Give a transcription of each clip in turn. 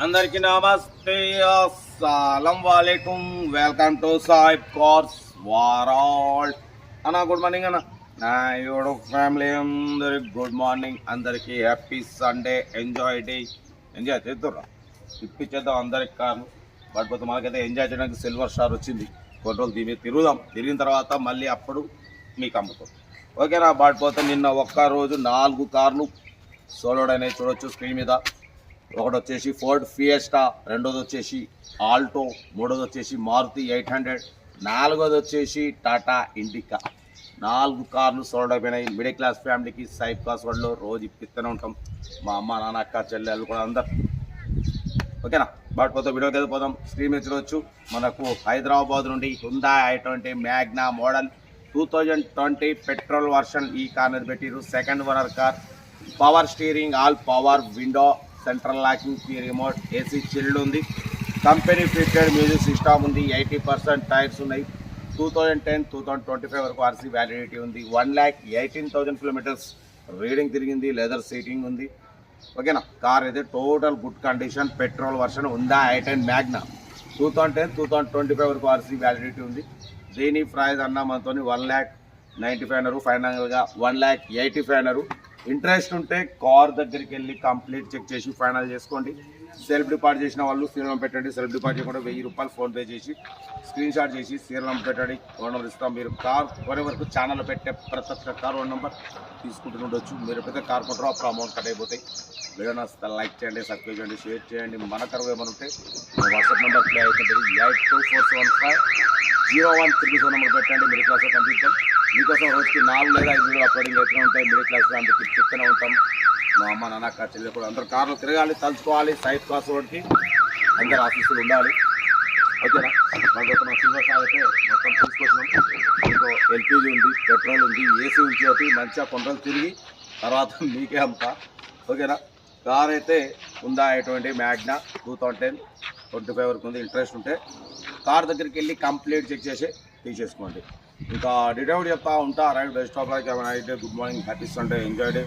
అందరికి నమస్తే. అస్సలం వాలేకుం. వెల్కమ్ టు సాయిబ్ కార్స్ వారాల్. అన్న గుడ్ మార్నింగ్ అన్న. నా యూడు ఫ్యామిలీ అందరికి గుడ్ మార్నింగ్. అందరికీ happy Sunday. Enjoy day. Enjoy చేద్దాం ఇప్పించేద్దాం అందరికి కార్లు. బట్ పోతే మనకైతే ఎంజాయ్ చేయడానికి సిల్వర్ స్టార్ వచ్చింది. కొన్ని రోజులు దీని తిరుగుదాం. తిరిగిన తర్వాత మళ్ళీ అప్పుడు మీకు అమ్ముతాం. ఓకేనా? బట్ పోతే నిన్న ఒక్క రోజు నాలుగు కార్లు సోలోడ్ అనేది చూడొచ్చు స్క్రీన్ మీద. ఒకటి వచ్చేసి ఫోర్డ్ ఫియస్టా రెండోది వచ్చేసి ఆల్టో మూడోది వచ్చేసి మారుతి ఎయిట్ హండ్రెడ్ నాలుగోది వచ్చేసి టాటా ఇండికా నాలుగు కార్లు సోల్డ్ అయిపోయినాయి. మిడిల్ క్లాస్ ఫ్యామిలీకి సైడ్ క్లాస్ వాళ్ళు రోజు ఇప్పిస్తూనే ఉంటాం. మా అమ్మ నాన్న అక్క చెల్లెళ్ళు కూడా అందరు. ఓకేనా? బట్ పోతే వీడియోకి వెళ్ళిపోదాం స్క్రీన్ మీద చూడవచ్చు మనకు హైదరాబాద్ నుండి Hyundai i twenty Magna model two thousand twenty petrol version ఈ కార్ మీద పెట్టిరు second owner car. Power steering all power window central locking key remote AC chilled ఉంది. కంపెనీ ఫిట్టెడ్ మ్యూజిక్ సిస్టమ్ ఉంది. ఎయిటీ పర్సెంట్ టైర్స్ ఉన్నాయి. Two thousand ten two thousand twenty five వరకు RC validity ఉంది. One lakh eighteen thousand kilometres reading తిరిగింది. Leather seating ఉంది. ఓకేనా? Car అయితే total good condition petrol version ఉందా? I ten Magna two thousand ten two thousand twenty five వరకు RC validity ఉంది. దీని ప్రైస్ అన్న మనతో వన్ ల్యాక్ నైంటీ ఫైవ్ అన్నారు. ఫైనల్గా వన్ ల్యాక్ ఎయిటీ ఫైవ్ అన్నారు. ఇంట్రెస్ట్ ఉంటే కార్ దగ్గరికి వెళ్ళి కంప్లీట్ చెక్ చేసి ఫైనల్ చేసుకోండి. సెల్ఫ్ డిపాజిట్ చేసిన వాళ్ళు సీరం పెట్టండి. సెల్ఫ్ డిపాజిట్ చేయకుండా వెయ్యి రూపాయలు ఫోన్పే చేసి స్క్రీన్ షాట్ చేసి సీరం పెట్టండి. ఫోన్ నెంబర్ ఇస్తాం. మీరు కార్ కొనే వరకు ఛానల్లో పెట్టే ప్రతి ఒక్క కార్ వన్ నెంబర్ తీసుకుంటుండొచ్చు మీరు ఎప్పుడైతే కార్ కొంటారో అప్పుడు అమౌంట్ కట్ అయిపోతాయి. వీడియో నచ్చితే లైక్ చేయండి సబ్స్క్రైబ్ చేయండి షేర్ చేయండి. మన కరువు ఏమైనా ఉంటే వాట్సాప్ నెంబర్ ప్లే అవుతుంటుంది. Eight two four seven five zero one three four number పెట్టండి మిడిల్ క్లాస్లో పంపిస్తాం మీకోసం రోజుకి నాలుగు లేదా ఐదు వీడియో అప్లోడింగ్ అవుతూనే ఉంటాయి. మిడిల్ క్లాస్ అందుకు చెప్తూనే ఉంటాం. మా అమ్మ నాన్న అక్క చెల్లెలు కూడా అందరు కార్లు తిరగాలి తలుచుకోవాలి సైడ్ క్లాస్ రోడ్కి అందరు ఆఫీసులు ఉండాలి. ఓకేనా? మనతో మన సిల్వర్ షాప్ అయితే మొత్తం తీసుకొచ్చినాం. ఇంకో ఎల్పిజి ఉంది పెట్రోల్ ఉంది ఏసీ ఉంది ఒకటి మంచిగా కొండలు తిరిగి తర్వాత మీకే అమ్ముతా. ఓకేనా? కార్ అయితే ఉందా ఎటువంటి Magna two thousand ten twenty five వరకు ఉంది. ఇంట్రెస్ట్ ఉంటే కార్ దగ్గరికి వెళ్ళి కంప్లీట్ చెక్ చేసి తీసేసుకోండి. ఇంకా డిటైల్ చెప్తా ఉంటా right best of luck night good morning happy Sunday enjoy day.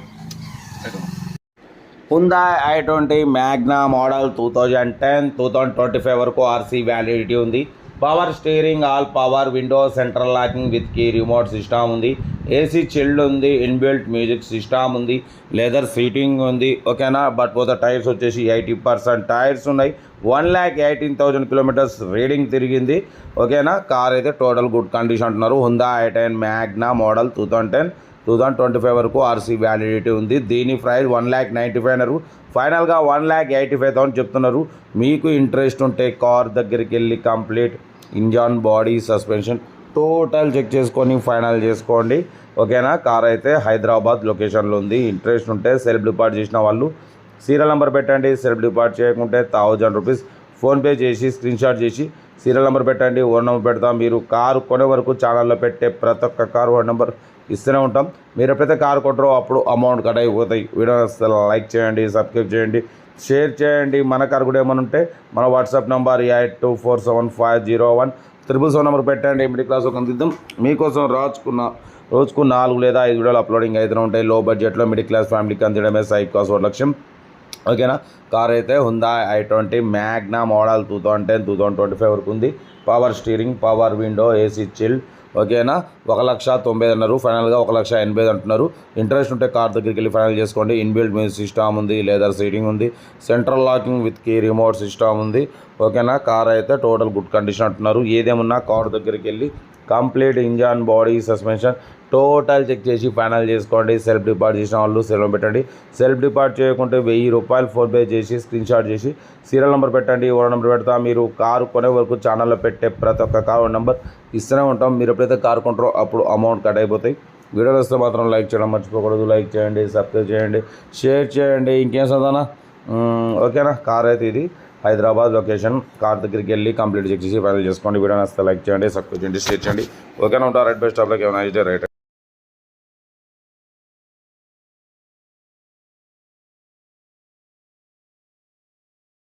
Hyundai i twenty Magna model two thousand ten two thousand twenty five వరకు ఆర్సీ వ్యాలిడిటీ ఉంది. Power steering all power window central locking with key remote system ఉంది. AC chilled ఉంది inbuilt music system ఉంది leather seating ఉంది ఓకేనా? But పోతే tyres వచ్చేసి eighty percent tyres ఉన్నాయి. One lakh eighteen thousand kilometres reading తిరిగింది ఓకేనా? కార్ అయితే టోటల్ గుడ్ కండిషన్ అంటున్నారు. Hyundai i ten Magna model two thousand ten two thousand twenty five వరకు ఆర్సీ వ్యాలిడిటీ ఉంది. దీని price one lakh ninety five అన్నారు. ఫైనల్గా one lakh eighty five thousand చెప్తున్నారు. మీకు ఇంట్రెస్ట్ ఉంటే కార్ దగ్గరికి వెళ్ళి complete engine body suspension total check చేసుకొని ఫైనల్ చేసుకోండి. ఓకేనా కార్ అయితే హైదరాబాద్ లొకేషన్లో ఉంది. ఇంట్రెస్ట్ ఉంటే సెల్ఫ్ డిపార్ట్ చేసిన వాళ్ళు సీరియల్ నెంబర్ పెట్టండి. సెల్ఫ్ డిపార్ట్ చేయకుంటే థౌజండ్ రూపీస్ ఫోన్పే చేసి స్క్రీన్ షాట్ చేసి సీరియల్ నెంబర్ పెట్టండి. ఓన్ నెంబర్ పెడతాం. మీరు కారు కొనే వరకు ఛానల్లో పెట్టే ప్రతి ఒక్క కారు ఓన్ నెంబర్ ఇస్తూనే ఉంటాం. మీరు ఎప్పుడైతే కారు కొట్టరో అప్పుడు అమౌంట్ కట్ అయిపోతాయి. వీడియో లైక్ చేయండి సబ్స్క్రైబ్ చేయండి షేర్ చేయండి. మన కారు కూడా ఏమైనా ఉంటే మన WhatsApp number eight two four seven five zero one triple seven number పెట్టండి. మిడిల్ క్లాస్ ఒక అందిద్దాం. మీకోసం రాజుకున్న రోజుకు నాలుగు లేదా ఐదు వీడియోలు అప్లోడింగ్ అయితే ఉంటాయి. లో బడ్జెట్లో మిడిల్ క్లాస్ ఫ్యామిలీకి అందించడమే సైడ్ కాస్ ఒక లక్ష్యం. ఓకేనా? కార్ అయితే Hyundai i twenty Magna model two thousand ten two thousand twenty five వరకు ఉంది. Power steering power window AC chill ఓకేనా? ఒక లక్ష తొంభై అన్నారు. ఫైనల్గా ఒక లక్ష ఎనభై ఐదు అంటున్నారు. ఇంట్రెస్ట్ ఉంటే కార్ దగ్గరికి వెళ్ళి ఫైనల్ చేసుకోండి. ఇన్బిల్ట్ మ్యూజిక్ సిస్టమ్ ఉంది లేదర్ సీటింగ్ ఉంది. Central locking with key remote system ఉంది. ఓకేనా? కార్ అయితే టోటల్ గుడ్ కండిషన్ అంటున్నారు. ఏదేమున్నా కార్ దగ్గరికి వెళ్ళి complete engine body suspension total check చేసి ఫైనల్ చేసుకోండి. సెల్ఫ్ డిపార్ట్ చేసిన వాళ్ళు సెలవు పెట్టండి. సెల్ఫ్ డిపార్ట్ చేయకుంటే వెయ్యి రూపాయలు ఫోన్పే చేసి స్క్రీన్ షాట్ చేసి సీరియల్ నెంబర్ పెట్టండి. ఓనర్ నెంబర్ పెడతా. మీరు కారు కొనే వరకు ఛానల్లో పెట్టే ప్రతి ఒక్క కారు నెంబర్ ఇస్తూనే ఉంటాం. మీరు ఎప్పుడైతే కారు కొంటారో అప్పుడు అమౌంట్ కట్ అయిపోతాయి. వీడియో వస్తే మాత్రం లైక్ చేయడం మర్చిపోకూడదు. లైక్ చేయండి సబ్స్క్రైబ్ చేయండి షేర్ చేయండి. ఇంకేం సదానా ఓకేనా? కార్ అయితే ఇది. హైదరాబాద్ లొకేషన్. కార్ దగ్గరికి వెళ్ళి కంప్లీట్ చెక్ చేసి ఫైనల్ చేసుకోండి. వీడియో నచ్చితే లైక్ చేయండి సబ్స్క్రైబ్ చేయండి షేర్ చేయండి. ఓకేనా ఉంటారు రైట్ బెస్ట్ టాప్లకి ఏమైనా అయితే రైట్.